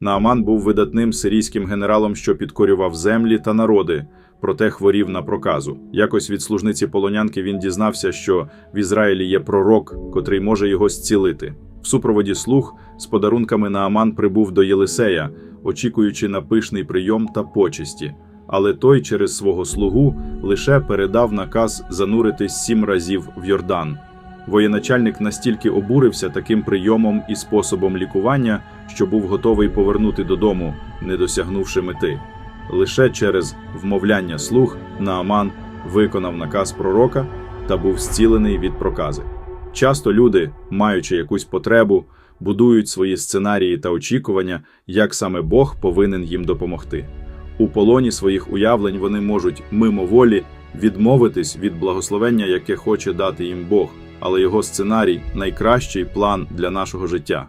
Нааман був видатним сирійським генералом, що підкорював землі та народи, проте хворів на проказу. Якось від служниці полонянки він дізнався, що в Ізраїлі є пророк, котрий може його зцілити. В супроводі слуг з подарунками Нааман прибув до Єлисея, очікуючи на пишний прийом та почесті. Але той через свого слугу лише передав наказ зануритись сім разів в Йордан. Воєначальник настільки обурився таким прийомом і способом лікування, що був готовий повернути додому, не досягнувши мети. Лише через вмовляння слуг Нааман виконав наказ пророка та був зцілений від прокази. Часто люди, маючи якусь потребу, будують свої сценарії та очікування, як саме Бог повинен їм допомогти. У полоні своїх уявлень вони можуть мимоволі відмовитись від благословення, яке хоче дати їм Бог, але його сценарій найкращий план для нашого життя.